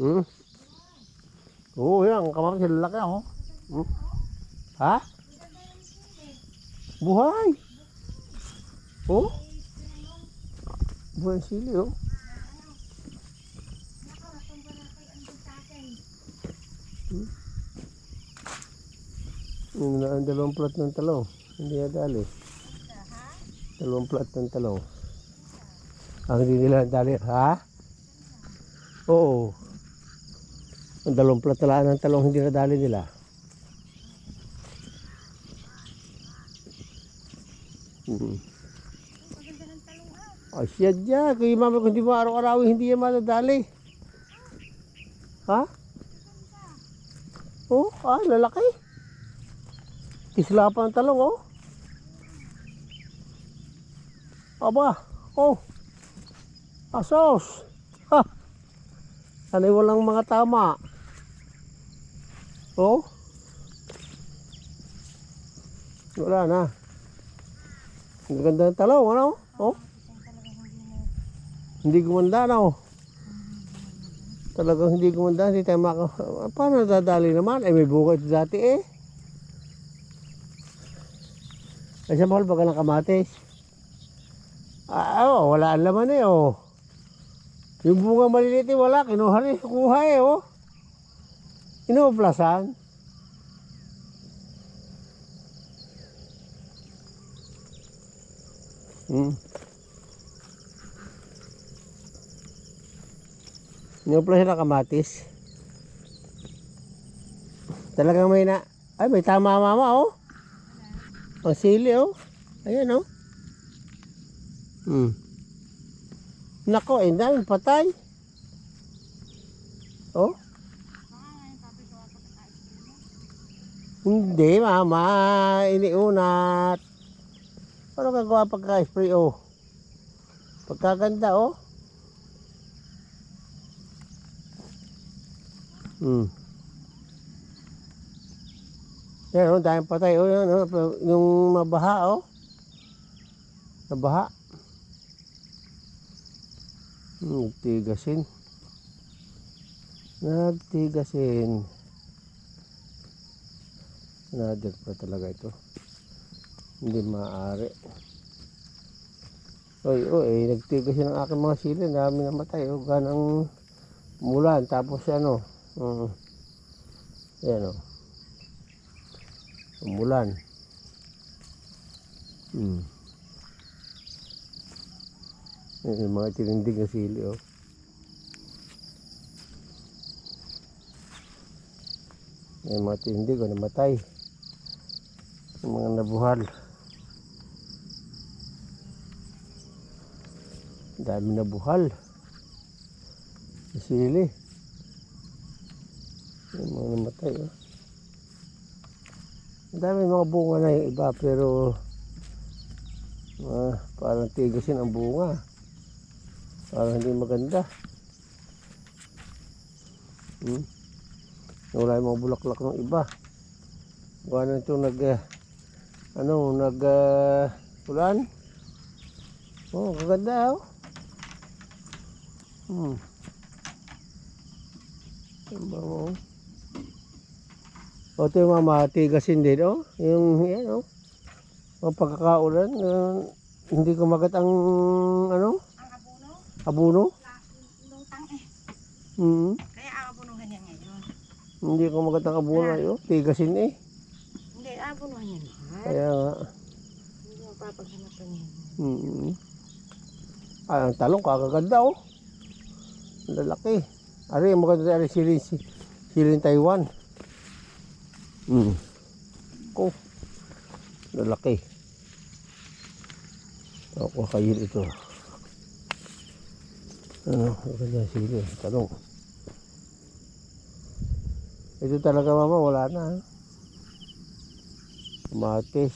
Hmm? Oo, yan. Ang kamatis lalaki ako. Hmm? Ha? Buhay. Oh? Buhay sili, oh. Hmm? Na ang dalawang plat ng talong. Hindi na dali. Dalawang plat ng talong. Ang hindi nila dali. Ha? Oo. Ang dalawang plat talaan ng talong hindi na dali nila. Hmm. Ay, siya dyan. Kaya mama kung hindi mo araw-araw, hindi yan madadali. Ha? Oh, ah, lalaki. Kisla pa ang talong, oh. Aba, oh. Asos. Ha. Sanay walang mga tama. Oh. Wala na. Ang ganda ng talong, ano? Oh. Hindi gumanda na, oh. Talagang hindi gumanda, hindi tayo maka... Paano dadali naman? Eh, may bukit dati eh. Kasi mahal baga ng kamatis. Ah, oh, wala ang laman eh, oh. Yung bunga maliliit eh, wala. Kinuha rin, kuha eh, oh. Inuuplasan. Hmm. Inuuplasan na kamatis. Talagang may na... Ay, may tama mama, oh. Ang sili, oh. Ayan, oh. Hmm. Nako, eh, daming patay. Oh. Hindi, mama. Iniunat. Ano gagawa pagka-spray, oh? Pagkaganda, oh. Hmm. Yan, oh, daming patay. Oh, yan, oh. Yung mabaha, oh. Nabaha. Nagtigasin. Nagtigasin. Nadir pa talaga ito. Hindi maaari. Oy, oy, eh, nagtigasin ang aking mga sili. Ang Dami namatay. Oh, ganang mulan. Tapos ano, um, yan o. Umulan. Hmm. Yan yung mga tinindig na sili, oh. Yan yung mga tinindig, oh, namatay. Yung mga nabuhal. Dami nabuhal. Sa sili. Yung mga namatay, oh. Dami mga bunga na yung iba, pero ah, parang tigasin ang bunga. Parang hindi maganda. Hmm. Wala yung mga bulaklak ng iba. Gawa na ito nag, ah, ano, nag, uh, ulan. Oh, kaganda, oh. Hmm. Ang bango. O, ito yung mga matigasin din, oh. Yung, yan, oh. Ang pagkakaulan, uh, hindi kumagat ang, ano, Ang abono, abono. lutang eh. Hmm. Kaya ang abonuhan niya ngayon. Hindi kumagat ang abono, ayo. Tigasin, eh. Niya na. Kaya. Hindi mo papaghanapan niya. Hmm. Ay, ang talong kakaganda, oh. Lalaki. Ari, maganda ari silin, silin Taiwan. Hmm. Ko. Lalaki. Ako kayo ito. Ano, maganda silin. Talong. Ito talaga mama, wala na. ha? Kamatis.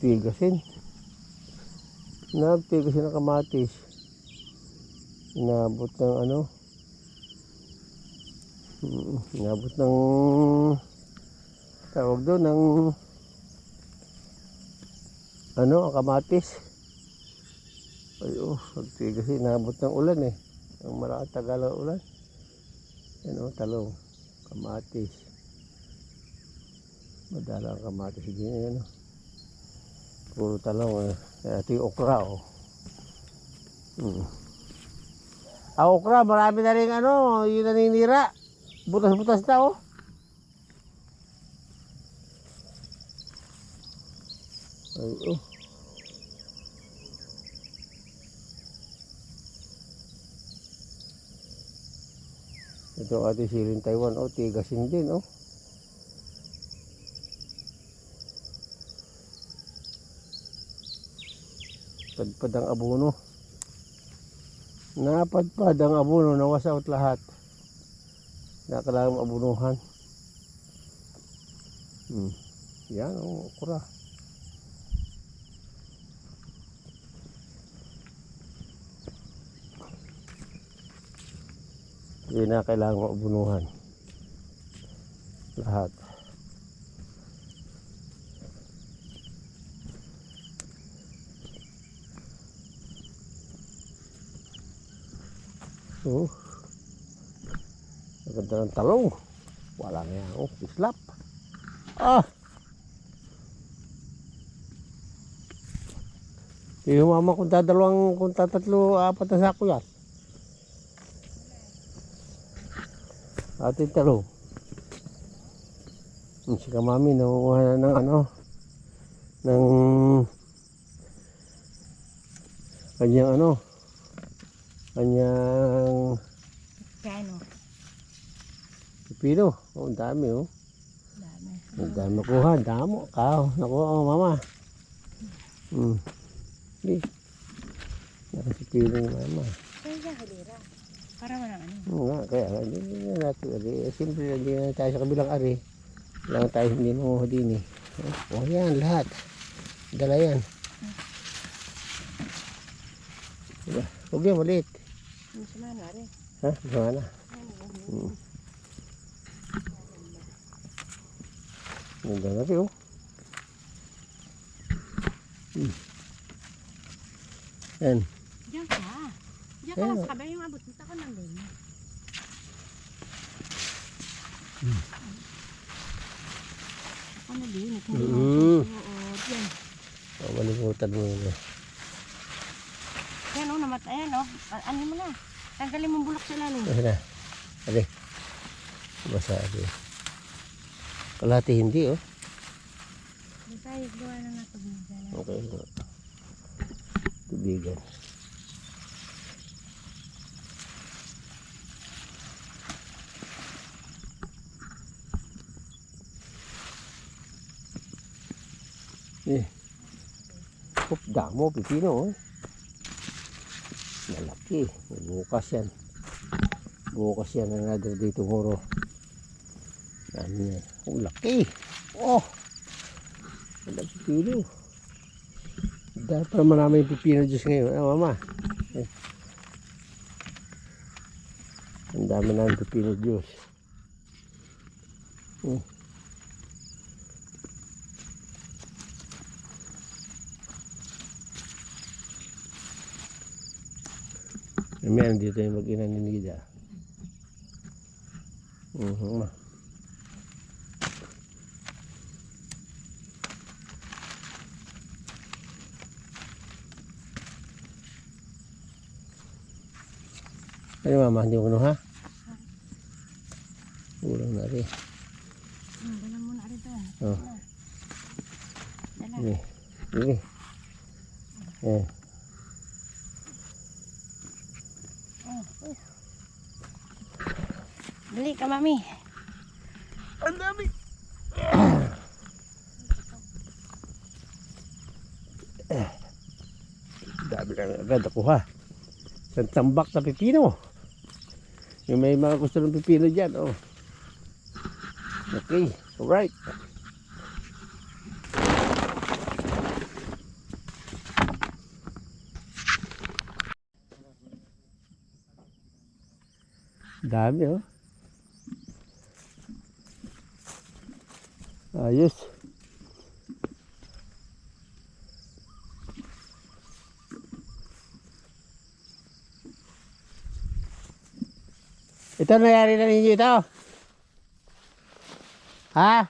Tigasin. Nagtigasin ng kamatis. Inabot ng ano. Mm, Inabot ng tawag doon ng ano ang kamatis. Ay oh, nagtigasin. Inabot ng ulan eh. Ang malaking tagal ang ulan. Yan o, talong. Kamatis. Madala ang kamatis din. Yan o. Puro talong. Eh. Ito yung okra o. Hmm. Ang okra, marami na rin ano, yung naninira. Butas-butas na oh. Ay, oh. Ito ang ating siling Taiwan. Oh, tigasin din, oh. Padpad ang abono. Napadpad ang abono. Nawas out lahat. Nakalagang abunuhan. Hmm. Yan, oh, okra. Hindi na kailangan maabunuhan. Lahat. Oh. Ang ganda ng talong. Wala nga yan. Oh, islap. Ah! Yung mama kung dadalawang, kung tatatlo, apat na sako yan. Ating talong. Yung si kamami, nakukuha na ng ano, ng kanyang ano, kanyang Kano? pipino. Oh, ang dami oh. Dami. Ang dami nakuha, damo. Kao, nakuha oh, mama. Hmm. Di. Nakasipino yung mama. Kaya siya halira. Para mo ng ano. Oo nga, kaya nga, hindi na natin ari. Eh, Siyempre, hindi na tayo sa kabilang ari. Lang tayo hindi mo din eh. Oh, yan, lahat. Dala yan. Diba? Huwag yan, maliit. Ha? Na. Hmm. Ganda na rin, oh. Hmm. Yan. Diyan ka. Diyan ka lang sa kabay. Yung abot nito ko ng din. Ako na din. Ito na Mm. Oo, diyan. Oh, malimutan mo yun. eh. Yan o, namatay. Ayan o. Ano mo na. Tanggalin mong bulok sa lalim. Ayan na. Ali. Basa ali. Kalahati hindi oh. Tayo gawa na nga tubigan. Okay. Tubigan. Eh. Hop, damo, pipino oh. Malaki. Bukas yan. Bukas yan another day tomorrow. Dami yan. Oh, laki. Oh! Wala pipino. Dahil pa naman namin yung pipino juice ngayon. Ah, mama. Eh. Ang dami namin pipino juice. Hmm. Meron dito yung mag-ina ni Nida. Mhm. Ano mama, hindi mo kinuha? Ulang na rin. Hmm, dala mo na rin doon. Oh. Dala. Sige. Sige. Eh. Oh, uy. Dali ka, mami. Ang dami. dami na agad ako ha. Isang tambak na pipino. Yung may mga gusto ng pipino dyan. Oh. Okay. Alright. Dami oh. Ayos. Ito nangyari na ninyo ito. Ha?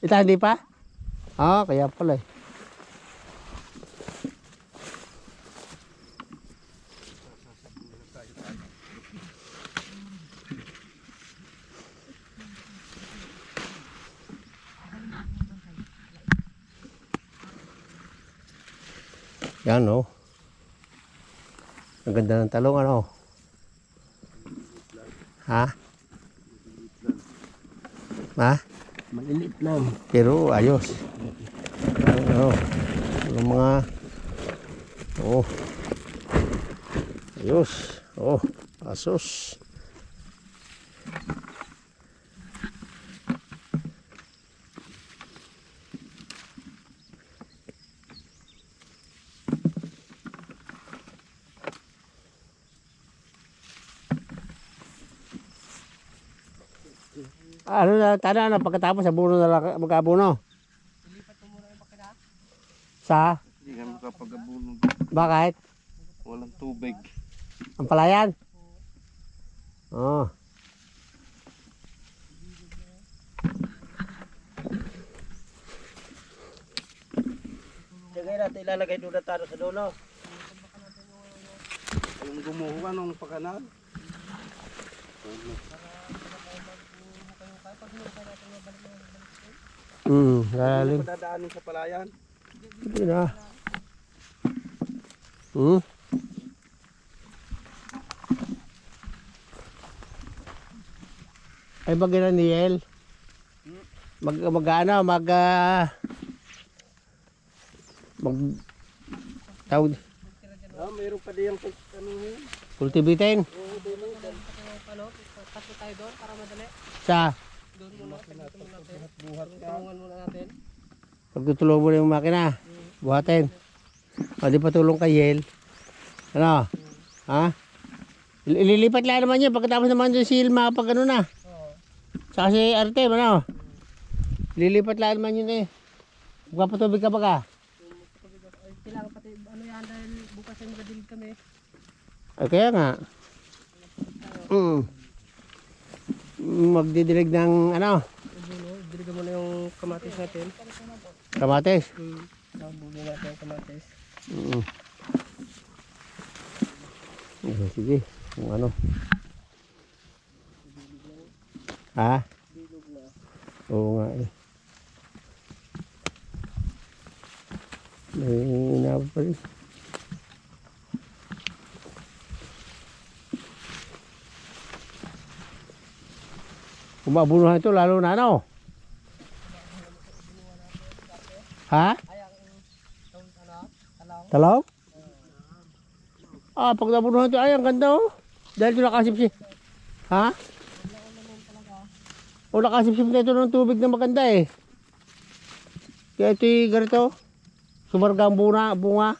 Ito hindi pa? Ah, kaya pala eh. Yan oh. Ang ganda ng talong ano. Ha? Ha? Maliliit lang. Pero ayos. Ano? Yung mga Oh. Ayos. Oh, asos. Ano na, tana na pagkatapos sa buno na lang magkabuno. Sa? Hindi ka makapag-abunog. Bakit? Walang tubig. Ang palayan? Oh. Sige natin ilalagay doon na tayo sa dulo. Yung gumuha nung pagkanal. Hmm, lalim. Padadaanin sa palayan. Hindi na. Hmm? Ay bagay na Niel. Mag mag ano, mag ah, mag tawag Ah, mayroon pa diyang ano yun. kultibitin Ano? Tapos tayo doon para madali. sa Buhat ka. Muna natin. pagtutulong mo na yung makina. Buhatin. O di patulong kay Yel. Ano? Ha? Il- Ililipat lang naman yun. Pagkatapos naman yung si Ilma pag ano na. Saka si Arte, ano? Lilipat lang naman yun eh. Magpapatubig ka ba ka? Kailangan pati ano yan dahil bukas ay magadilig kami. Ay, kaya nga. Mm. Magdidilig ng ano, diligan mo na yung kamatis natin. kamatis. Hmm. Nabugin natin yung kamatis. Mm. Eh, sige, kung ano. Ha? Oo nga eh. May inabot pa rin. Kung mabunuhan ito, lalo na ano? Ha? Talong? Ah, pag nabunuhan ito, ay, ang ganda oh. Dahil ito nakasipsip. Ha? O nakasipsip na ito ng tubig na maganda eh. Kaya ito yung ganito. Sumarga bunga. bunga.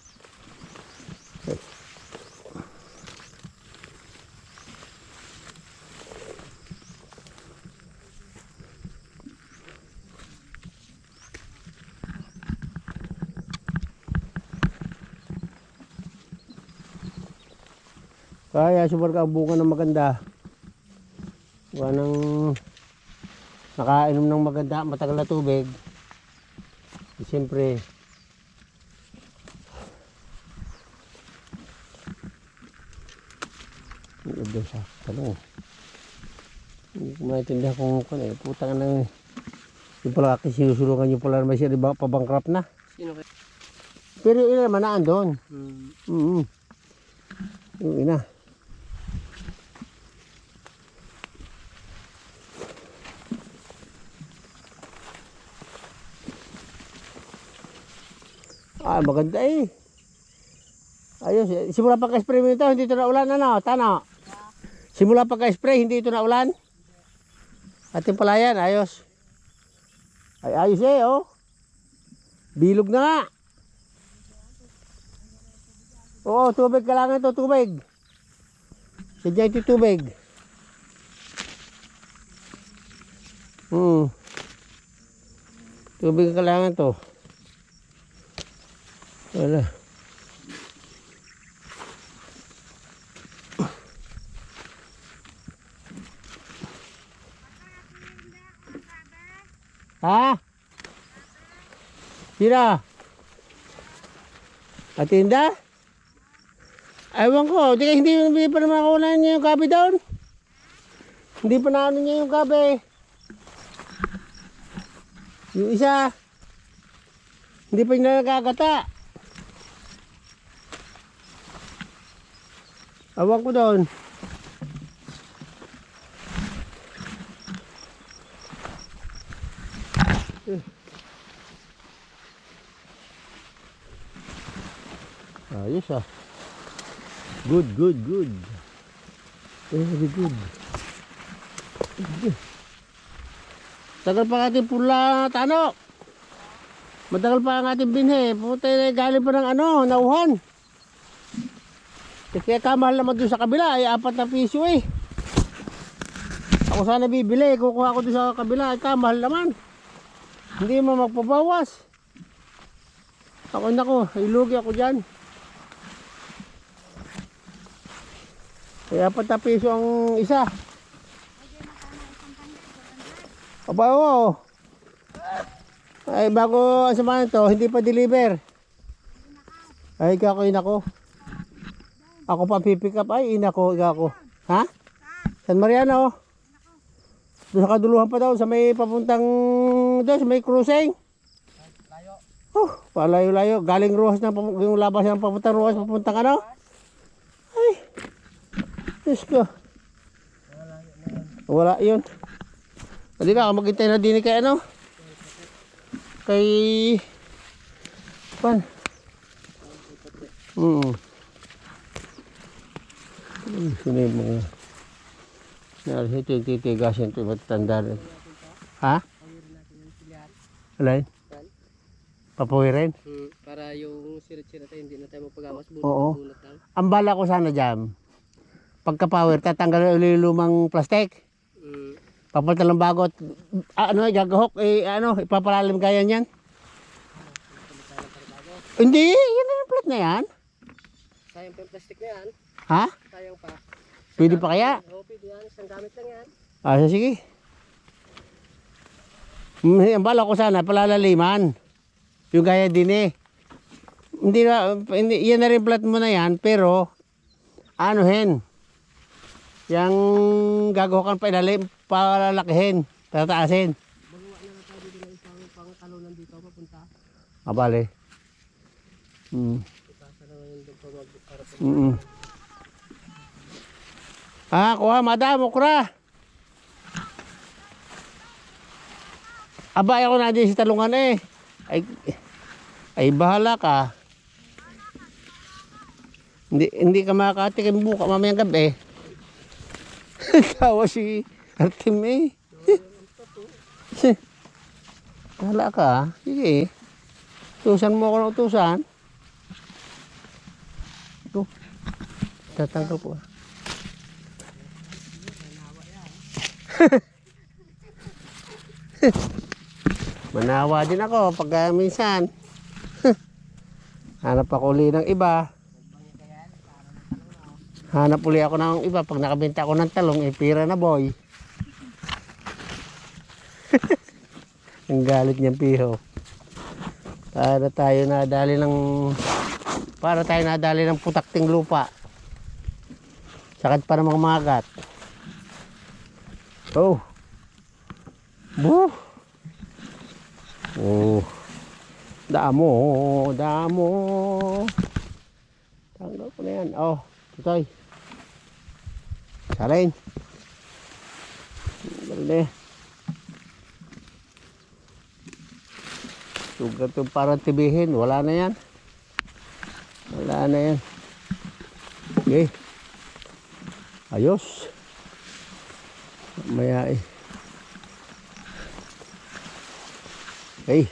Kaya sumarga ang bunga ng maganda. Gawa ng nakainom ng maganda, matagal na tubig. Eh, Siyempre, ganda sa talong. Hindi ko maintindihan kung kung eh, putang na yung pala sinusulungan yung pala naman siya, di ba, pabangkrap na. Sino kayo? Pero yun naman naan doon. Hmm. Mm Yung ina. Ah, maganda eh. Ayos. eh. Simula pagka-spray mo ito, hindi ito na ulan, ano? Tano? Simula pagka-spray, hindi ito na ulan? Ating palayan, ayos. Ay, ayos eh, oh. Bilog na nga. Oo, tubig kailangan ito, tubig. Sadya ito tubig. Hmm. Tubig ang kailangan to. Wala. Ha? Sino? Atinda? Ewan ko. Teka, hindi, hindi pa naman ako na niya yung kape doon. Hindi pa na ano niya yung kape. Yung isa. Hindi pa niya nagkakata. Ewan ko doon. Ayos ah. Good, good, good. Very good. Tagal pa ang ating pula, Tano. Matagal pa ang ating binhe. Puta na galing pa ng ano, nauhan. Eh, Kaya kamahal naman doon sa kabila, ay apat na piso eh. Ako sana bibili, kukuha ko doon sa kabila, ay kamahal naman. Hindi mo magpabawas. Ako nako, ilugi ako dyan. Kaya apat na piso ang isa. Aba, oo. Ay, bago samahan to, hindi pa deliver. Ay, kakoy nako. Ako pa pipick up. Ay, inako, ako. Ha? San Mariano? Doon sa kaduluhan pa daw, sa may papuntang doon, sa may cruising. Oh, palayo-layo. Galing Rojas na, yung labas ng papuntang Rojas, papuntang ano? Ay, Diyos ko. Wala yun. Hindi ka, maghintay na din kay ano? Kay... Pan? Mm. Sino yung mga... Nalisi ito yung titigasin ito, matanda rin. Ha? Alay? Papawirin? Hmm, para yung sirit-sirit ay hindi na tayo magpagamas. Oo. Ang bala ko sana dyan, pagka-power, tatanggal ulit yung lumang plastic. Hmm. Papalitan ng bago at ah, ano, gagahok, eh, ano, ipapalalim kaya niyan. Hindi, yan na yung plate na yan. Sayang pa yung plastic na yan. Ha? Sayang pa. Pwede pa kaya? Oo, pwede yan. Isang gamit lang yan. Ah, sige. Hmm, ang bala ko sana, palalaliman. Yung gaya din eh. Hindi na, hindi, yan na rin plat mo na yan, pero, ano hen, yung gagawakan pa ilalim, palalakihin, tataasin. Magawa na lang tayo dito ng isang pang talunan dito papunta. Mm. Doon pa mag-para pa. Mm. Ah, kuha, madam, okra. Aba, ako na din sa talungan eh. Ay, ay bahala ka. Hindi, hindi ka makakatikim buka mamayang gabi. Tawa si Artim eh. Bahala ka. Sige. Tusan mo ako ng utusan. Ito. Tatanggal ko. ah. Manawa din ako pag ah, minsan. Hanap ako uli ng iba. Hanap uli ako ng iba. Pag nakabenta ako ng talong, eh, na boy. Ang galit niyang piho. Para tayo nadali ng para tayo nadali ng putakting lupa. Sakit para mamagat. Oh. Buh. Oh. Damo, damo. Tanggal ko na yan. Oh, tutoy. Salin. Yan. Sugat yung parang tibihin. Wala na yan. Wala na yan. Okay. Ayos. Maya eh. Okay.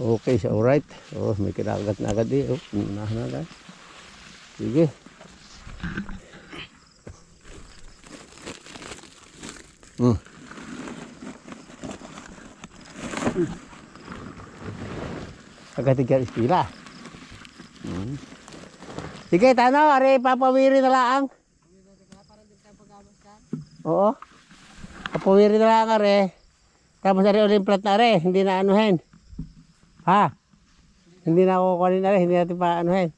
Okay, so alright. Oh, may kinagat na agad eh. Oh, unahan na agad. Sige. Hmm. Agad ka ispila. Hmm. Sige, tanaw, are papawiri na laang. Oo. Papawiri na lang are. Tapos ari ulit plat na are, hindi na anuhin. Ha? Hindi na kukunin are, hindi natin pa anuhin.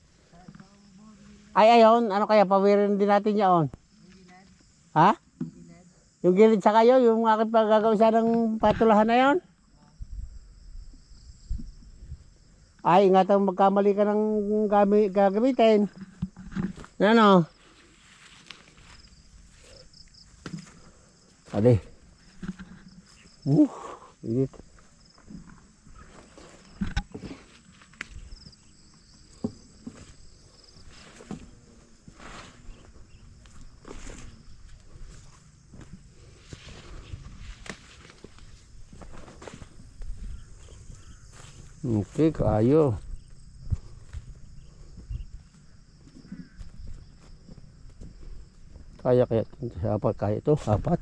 Ay ayon, ano kaya pawirin din natin yaon? Ha? Yung gilid sa kayo, yung aking paggagawin sa ng patulahan na yon? Ay, ingatan magkamali ka ng gami, gagamitin. Ano? Ade. Uh, init. Okay, kayo. Kaya kaya ito sa apat kaya ito, apat.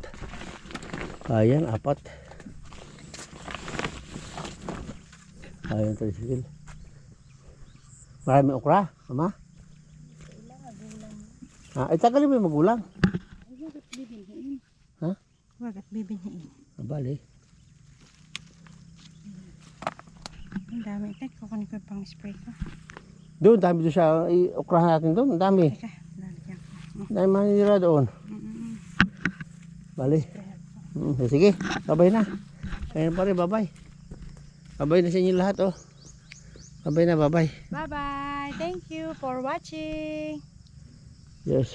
Ayan, apat. Ayan, tricycle. Marami okra, ama? Ah, itagalin mo yung magulang. Wagat bibinhiin. Ha? Wagat bibinhiin. Abali. Ang dami. Tek, kukunin ko pang spray ko. Doon, dami doon sa i- okrahan natin doon. Ang dami. Teka, lalagyan ko. Ang dami manira doon. Mm-mm. Bali. Mm, sige, babay na. Kaya pa rin, babay. Babay na sa inyo lahat, oh. Babay na, babay. Bye-bye. Thank you for watching. Yes.